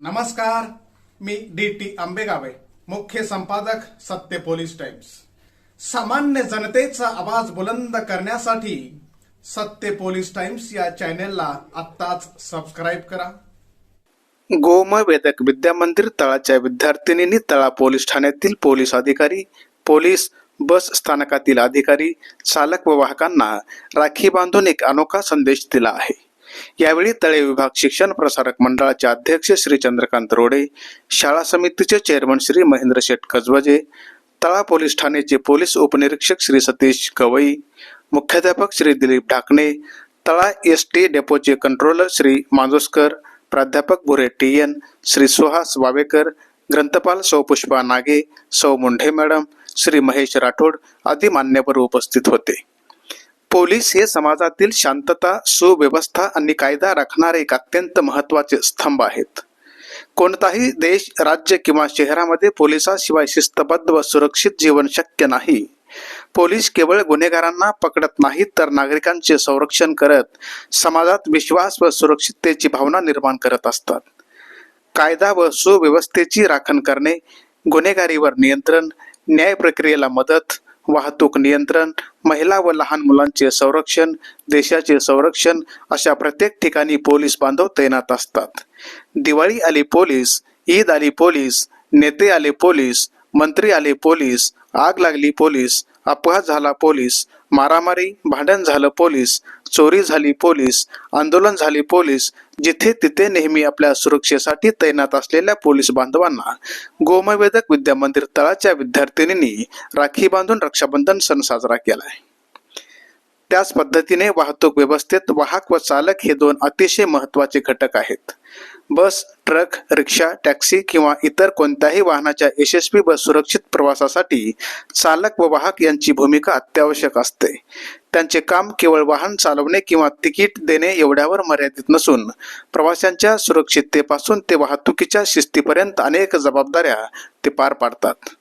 नमस्कार मी D T आंबेगावे मुख्य संपादक सत्य पोलीस टाइम्स. सामान्य जनतेचा आवाज बुलंद करण्यासाठी सत्य पोलीस टाइम्स या चॅनेलला आत्ताच सबस्क्राईब करा. गोमवेदक विद्यामंदिर तळाच्या विद्यार्थिनींनी तळा पोलीस ठाण्यातील पोलीस अधिकारी पोलीस बस स्थानकातील अधिकारी चालक व वाहकांना राखी बांधून एक अनोखा संदेश दिला आहे. यावेळी तळे विभाग शिक्षण प्रसारक मंडळाचे अध्यक्ष श्री चंद्रकांत रोडे शाळा समितीचे चेअरमन श्री महेंद्र शेठ कसबजे तळा पोलीस ठाण्याचे पोलीस उपनिरीक्षक श्री सतीश गवई मुख्याध्यापक श्री दिलीप ढाकणे तळा एस टी डेपोचे कंट्रोलर श्री मांजोस्कर प्राध्यापक भुरे टी एन श्री सुहास वावेकर ग्रंथपाल सौ पुष्पा नागे सौ मुंढे मॅडम श्री महेश राठोड आदी मान्यवर उपस्थित होते. पोलीस हे समाजातील शांतता सुव्यवस्था आणि कायदा राखणारे एक अत्यंत महत्त्वाचे स्तंभ आहेत. कोणताही देश राज्य किंवा शहरामध्ये पोलिसाशिवाय शिस्तबद्ध व सुरक्षित जीवन शक्य नाही. पोलीस केवळ गुन्हेगारांना पकडत नाहीत तर नागरिकांचे संरक्षण करत समाजात विश्वास व सुरक्षिततेची भावना निर्माण करत असतात. कायदा व सुव्यवस्थेची राखण करणे गुन्हेगारीवर नियंत्रण न्याय प्रक्रियेला मदत वाहतूक नियंत्रण महिला व लहान मुलांचे संरक्षण देशाचे संरक्षण अशा प्रत्येक ठिकाणी पोलीस बांधव तैनात असतात. दिवाळी आली पोलीस ईद आली पोलीस नेते आले पोलीस मंत्री आले पोलीस आग लागली पोलीस अपघात झाला पोलीस मारामारी भांडण झालं पोलीस चोरी झाली पोलीस आंदोलन झाले पोलीस जिथे तिथे नेहमी आपल्या सुरक्षेसाठी तैनात असलेल्या पोलीस बांधवांना गोमवेदक विद्या मंदिर तळाच्या विद्यार्थिनींनी राखी बांधून रक्षाबंधन सण साजरा केलाय. त्याच पद्धतीने वाहतूक व्यवस्थेत वाहक व चालक हे दोन अतिशय महत्त्वाचे घटक आहेत. बस ट्रक रिक्षा टॅक्सी किंवा इतर कोणत्याही वाहनाच्या यशस्वी व सुरक्षित प्रवासासाठी चालक व वाहक यांची भूमिका अत्यावश्यक असते. त्यांचे काम केवळ वाहन चालवणे किंवा तिकीट देणे एवढ्यावर मर्यादित नसून प्रवाशांच्या सुरक्षिततेपासून ते वाहतुकीच्या शिस्तीपर्यंत अनेक जबाबदाऱ्या ते पार पाडतात.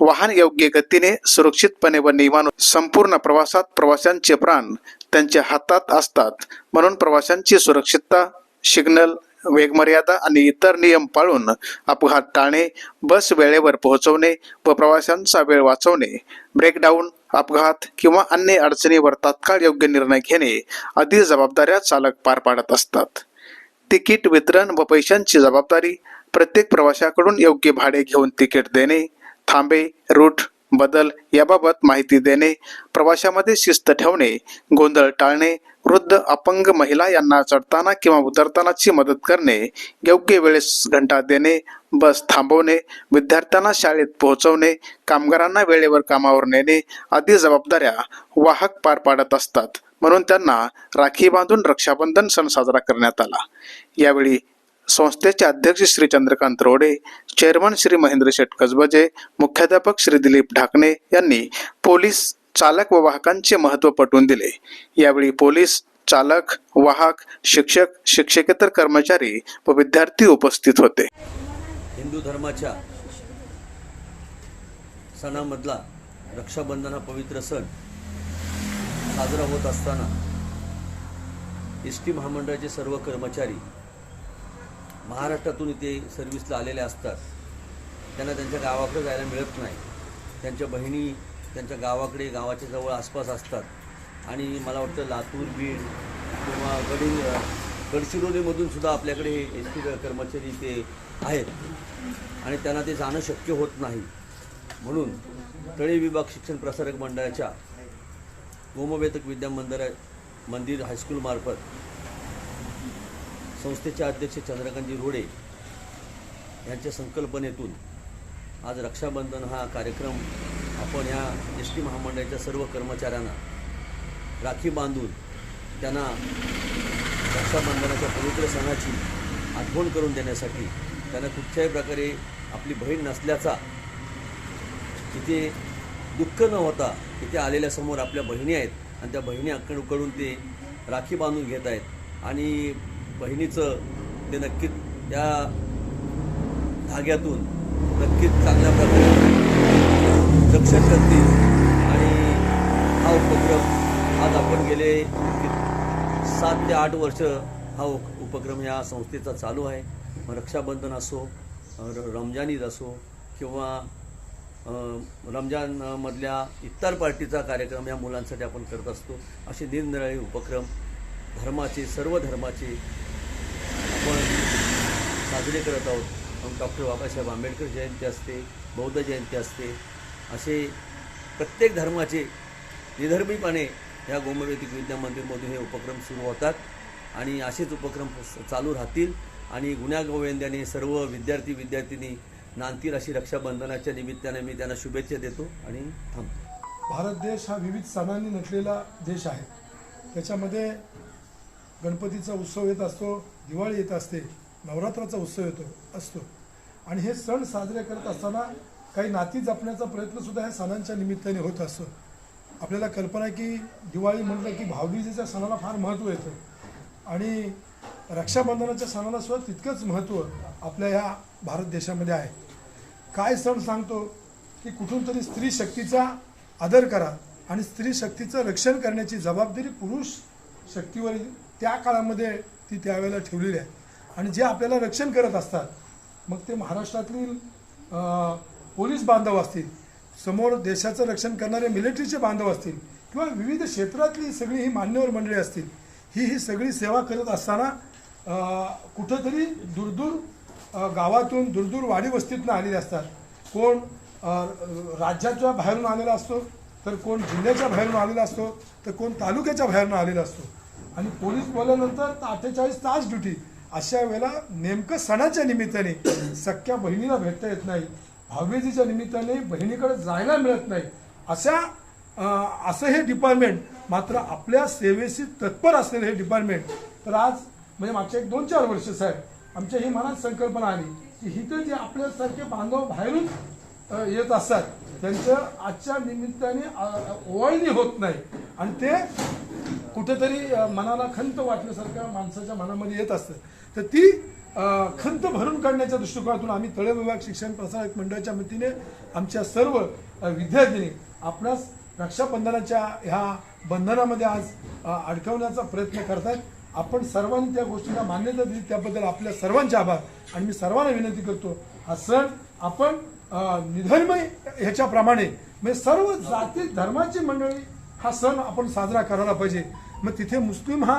वाहन योग्य गतीने सुरक्षितपणे व नियमानुसार संपूर्ण प्रवासात प्रवाशांचे प्राण त्यांच्या हातात असतात. म्हणून प्रवाशांची सुरक्षितता सिग्नल वेगमर्यादा आणि इतर नियम पाळून अपघात टाळणे बस वेळेवर पोहोचवणे व प्रवाशांचा वेळ वाचवणे ब्रेकडाऊन अपघात किंवा अन्य अडचणीवर तात्काळ योग्य निर्णय घेणे आदी जबाबदाऱ्या चालक पार पाडत असतात. तिकीट वितरण व पैशांची जबाबदारी प्रत्येक प्रवाशाकडून योग्य भाडे घेऊन तिकीट देणे थांबे रूट बदल याबाबत माहिती देणे प्रवाशामध्ये शिस्त ठेवणे गोंधळ टाळणे वृद्ध अपंग महिला यांना चढताना किंवा उतरतानाची मदत करणे योग्य वेळेस घंटा देणे बस थांबवणे विद्यार्थ्यांना शाळेत पोहोचवणे कामगारांना वेळेवर कामावर नेणे आदी जबाबदाऱ्या वाहक पार पाडत असतात. म्हणून त्यांना राखी बांधून रक्षाबंधन सण साजरा करण्यात आला. यावेळी संस्थेचे अध्यक्ष श्री चंद्रकांत रोडे चेअरमन श्री महेंद्र शेठ कसबजे मुख्याध्यापक श्री दिलीप ढाकणे यांनी पोलीस चालक व वाहकांचे महत्त्व पटवून दिले. यावेळी पोलीस चालक वाहक शिक्षक शिक्षकेतर कर्मचारी व विद्यार्थी उपस्थित होते. हिंदू धर्माच्या सणामधला रक्षाबंधन हा पवित्र सण साजरा होत असताना एस टी महामंडळाचे सर्व कर्मचारी महाराष्ट्रातून इथे सर्व्हिसला आलेले असतात. त्यांना त्यांच्या गावाकडे जायला मिळत नाही. त्यांच्या बहिणी त्यांच्या गावाकडे गावाच्या जवळ आसपास असतात. आणि मला वाटतं लातूर बीड किंवा गडिंग गडचिरोलीमधून सुद्धा आपल्याकडे एस टी कर्मचारी ते आहेत. आणि त्यांना ते जाणं शक्य होत नाही. म्हणून तळे विभाग शिक्षण प्रसारक मंडळाच्या गोमवेतक विद्या मंदिर मंदिर हायस्कूलमार्फत संस्थेचे अध्यक्ष चंद्रकांतजी रोडे यांच्या संकल्पनेतून आज रक्षाबंधन हा कार्यक्रम आपण ह्या एस टी महामंडळाच्या सर्व कर्मचाऱ्यांना राखी बांधून त्यांना रक्षाबंधनाच्या पवित्र सणाची आठवण करून देण्यासाठी त्यांना कुठच्याही प्रकारे आपली बहीण नसल्याचा तिथे दुःख न होता तिथे आलेल्या समोर आपल्या बहिणी आहेत आणि त्या बहिणीकडून ते राखी बांधून घेत आहेत. आणि बहिणीचं ते नक्कीच त्या धाग्यातून नक्कीच चांगल्या प्रकारे रक्षण करतील. आणि हा उपक्रम आज आपण गेले सात ते आठ वर्ष हा उप- उपक्रम या संस्थेचा चालू आहे. मग रक्षाबंधन असो र- रमजान ईद असो किंवा रमजानमधल्या इफ्तार पार्टीचा कार्यक्रम या मुलांसाठी आपण करत असतो. असे निरनिराळे उपक्रम धर्माचे सर्व धर्माचे आपण साजरे करत आहोत. डॉक्टर बाबासाहेब आंबेडकर जयंती असते बौद्ध जयंती असते असे प्रत्येक धर्माचे निधर्मीपणे या गोमवेदिक विद्या मंदिरमधून हे उपक्रम सुरू होतात आणि असेच उपक्रम चालू राहतील. आणि गुण्या गोविंद्याने सर्व विद्यार्थी विद्यार्थिनी नांदतील अशी रक्षाबंधनाच्या निमित्ताने मी त्यांना शुभेच्छा देतो आणि थांबतो. भारत देश हा विविध सणांनी नटलेला देश आहे. त्याच्यामध्ये गणपतीचा उत्सव येत असतो दिवाळी येत असते नवरात्राचा उत्सव येतो असतो. आणि हे सण साजरे करत असताना काही नाती जपण्याचा प्रयत्नसुद्धा ह्या सणांच्या निमित्ताने होत असतो. आपल्याला कल्पना आहे की दिवाळी म्हटलं की भाऊबीजेच्या सणाला फार महत्त्व येतं. आणि रक्षाबंधनाच्या सणाला सुद्धा तितकंच महत्त्व आपल्या ह्या भारत देशामध्ये आहे. काय सण सांगतो की कुठून तरी स्त्री शक्तीचा आदर करा आणि स्त्री शक्तीचं रक्षण करण्याची जबाबदारी पुरुष शक्तीवर त्या काळामध्ये ती त्यावेळेला ठेवलेली आहे. आणि जे आपल्याला रक्षण करत असतात मग ते महाराष्ट्रातील पोलीस बांधव असतील समोर देशाचं रक्षण करणारे मिलिटरीचे बांधव असतील किंवा विविध क्षेत्रातली सगळी ही मान्यवर मंडळी असतील ही ही सगळी सेवा करत असताना कुठंतरी दूरदूर गावातून दूरदूर वाडी वस्तीतनं आलेले असतात. कोण राज्याच्या बाहेरून आलेला असतो तर कोण जिल्ह्याच्या बाहेरून आलेला असतो तर कोण तालुक्याच्या बाहेरून आलेला असतो. आणि पोलीस बोलल्यानंतर अठ्ठेचाळीस तास ड्युटी. अशा वेळेला नेमकं सणाच्या निमित्ताने सख्या बहिणीला भेटता येत नाही भावेजीच्या निमित्ताने बहिणीकडे जायला मिळत नाही. अशा असं हे डिपार्टमेंट मात्र आपल्या सेवेशी तत्पर असलेलं हे डिपार्टमेंट तर आज म्हणजे मागच्या एक दोन चार वर्ष साहेब आमच्या ही मनात संकल्पना आली की हिथं जे आपल्यासारखे बांधव बाहेरून येत असतात त्यांचं आजच्या निमित्ताने अ, ओवाळणी होत नाही. आणि ते कुठेतरी मनाला खंत वाटल्यासारखं माणसाच्या मनामध्ये येत असतं. तर ती खंत भरून काढण्याच्या दृष्टिकोनातून आम्ही तळे विभाग शिक्षण प्रसारक मंडळाच्या वतीने आमच्या सर्व विद्यार्थ्यांनी आपणास रक्षाबंधनाच्या ह्या बंधनामध्ये आज अडकवण्याचा प्रयत्न करतात आपण सर्वांनी त्या गोष्टीला मान्यता दिली त्याबद्दल आपल्या सर्वांचे आभार. आणि मी सर्वांना विनंती करतो हा सण आपण निधर्म निधर्मय ह्याच्याप्रमाणे म्हणजे सर्व जाती धर्माची मंडळी हा सण आपण साजरा करायला पाहिजे. मग तिथे मुस्लिम हा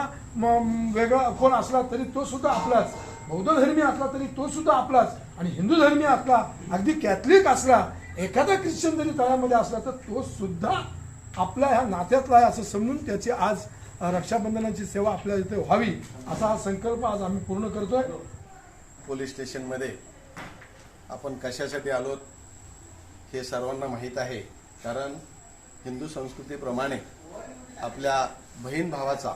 वेगळा कोण असला तरी तो सुद्धा आपलाच. बौद्ध धर्मी असला तरी तो सुद्धा आपलाच. आणि हिंदू धर्मी असला अगदी कॅथलिक असला एखादा ख्रिश्चन जरी तळामध्ये असला तर तो सुद्धा आपल्या ह्या नात्यातला आहे असं समजून त्याची आज रक्षाबंधनाची सेवा आपल्या इथे व्हावी असा हा संकल्प आज आम्ही पूर्ण करतोय. पोलीस स्टेशनमध्ये आपण कशासाठी आलोत हे सर्वांना माहीत आहे. कारण हिंदू संस्कृतीप्रमाणे आपल्या बहीण भावाचा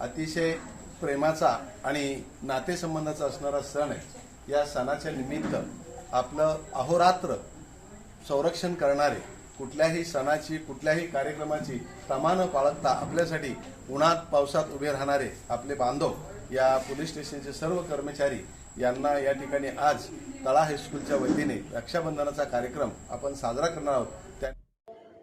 अतिशय प्रेमाचा आणि नातेसंबंधाचा असणारा सण आहे. या सणाच्या निमित्त आपलं अहोरात्र संरक्षण करणारे कुठल्याही सणाची कुठल्याही कार्यक्रमाची तमानं पाळगता आपल्यासाठी उन्हात पावसात उभे राहणारे आपले बांधव या पोलीस स्टेशनचे सर्व कर्मचारी यांना या ठिकाणी आज तळा हायस्कूलच्या वतीने रक्षाबंधनाचा कार्यक्रम आपण साजरा करणार आहोत. त्या